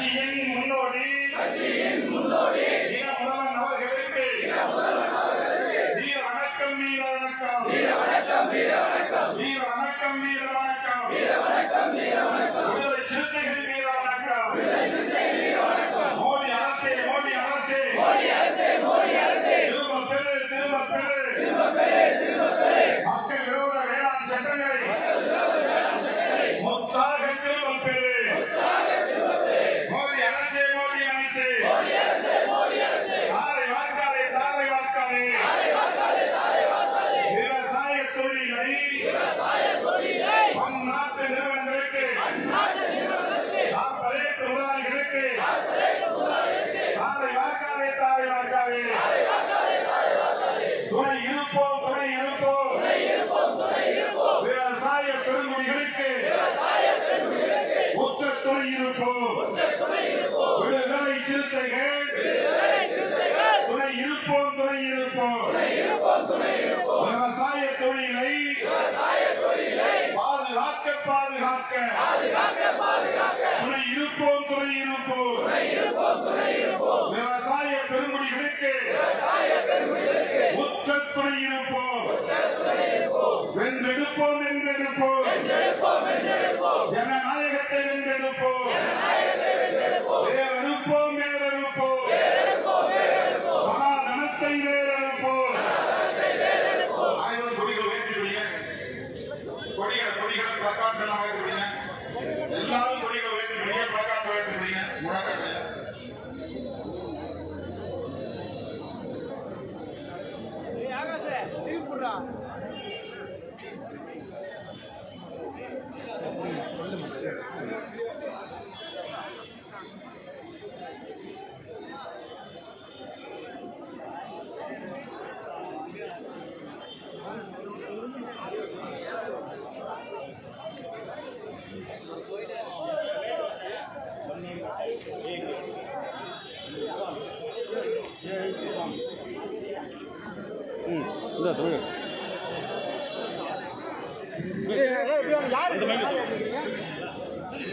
கட்சியின் முன்னோடி. கட்சியின் முன்னோடி. முதல்வன் அவர்களுக்கு வீர வணக்கம் வீர வணக்கம் வீர வணக்கம். வீர வணக்கம் பெருங்குடிகளுக்கு உற்ற துணையிருப்போம் வென்றெடுப்போம் வென்றெடுப்போம். ஜனநாயகத்தை வென்றெடுப்போம். வேறெடுப்போம் வேறெடுப்போம் சனாதனத்தை வேறெடுப்போம் ஆயிரம் கொடிகள் உயர்த்திவிடுங்க கொடிகள் கொடிகள் பிரகாசமாக எல்லாரும் கொடிகள் உயர்த்திவிடுங்க பிரகாசம் உயர்த்திவிடுங்க முழக்கட்டை Porra!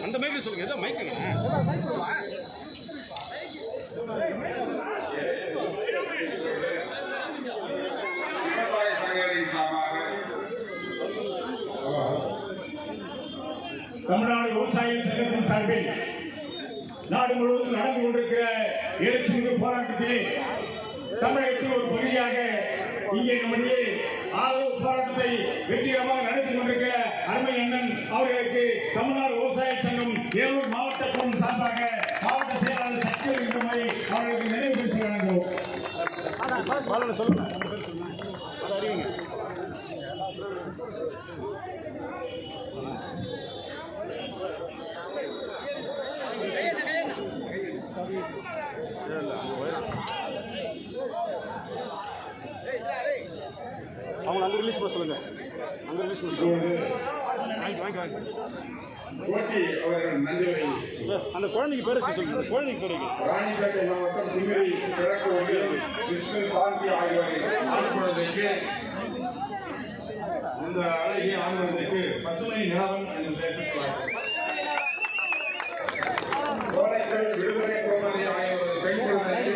அந்த மைக்கில் சொல்லுங்க ஏதோ மைக்குங்க தமிழ்நாடு விவசாய சங்கத்தின் சார்பில் நாடு முழுவதும் நடந்து கொண்டிருக்கிற எழுச்சி போராட்டத்திலே தமிழகத்தின் ஒரு பகுதியாக இங்கே நம்முடைய ஆதரவு போராட்டத்தை வெற்றிகரமாக பாலனை சொல்லுங்க. நம்ம அதை அறிவிங்க. அவங்க அங்கே ரிலீஸ் பண்ண சொல்லுங்கள் அங்கே ரிலீஸ் பண்ண சொல்லுங்கள் வாங்கி வாங்கி வாங்கி அந்த குழந்தைக்கு பேர் சொல்லுங்க. குழந்தைக்கு பேர். ராணிப்பேட்டை மாவட்டம் குமரி கிழக்கு விஷ்ணு சாந்தி ஆகியோரை ஆட்கொள்வதற்கு இந்த அழகிய ஆண்டுவதற்கு பசுமை நிலவன் என்று பேசுகிறார் கோடைக்கல் விடுதலை கோமதி ஆகியோரை பெண் குழந்தைக்கு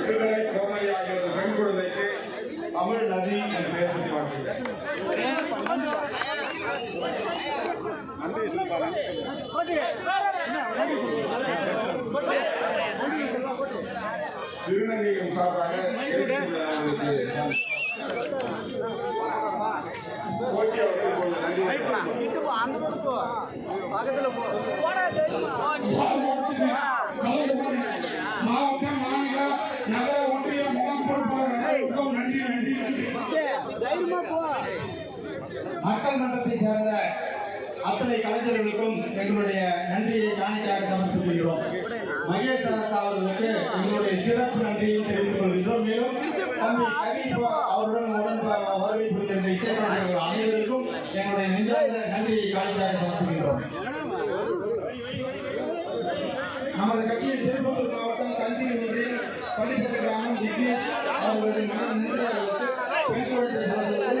விடுதலை கோமதி ஆகியோரை பெண் குழந்தைக்கு தமிழ் நதி என்று பெயர் சொல்லி சிறுநங்கையின் சார்பாக மாவட்ட மாநில நகர மக்கள் மன்றத்தை சேர்ந்த அத்தனை கலைஞர்களுக்கும் எங்களுடைய நன்றியை காணிக்கையாக சமர்ப்பிக்கின்றோம். மகேஷ் அவர்களுக்கு எங்களுடைய சிறப்பு நன்றியை தெரிவித்துக் கொள்கின்றோம். மேலும் தம்பி கவி அவருடன் உடன் ப- வருகை புரிந்திருந்த இசைக்கலைஞர்கள் அனைவருக்கும் எங்களுடைய நெஞ்சார்ந்த நன்றியை காணிக்கையாக சமர்ப்பிக்கின்றோம். நமது கட்சியின் திருப்பத்தூர் மாவட்டம் கந்திரி ஒன்றியம் பள்ளிப்பட்டு கிராமம் விக்னேஷ் அவர்களின் மன நிர்வாகிகளுக்கு Woo!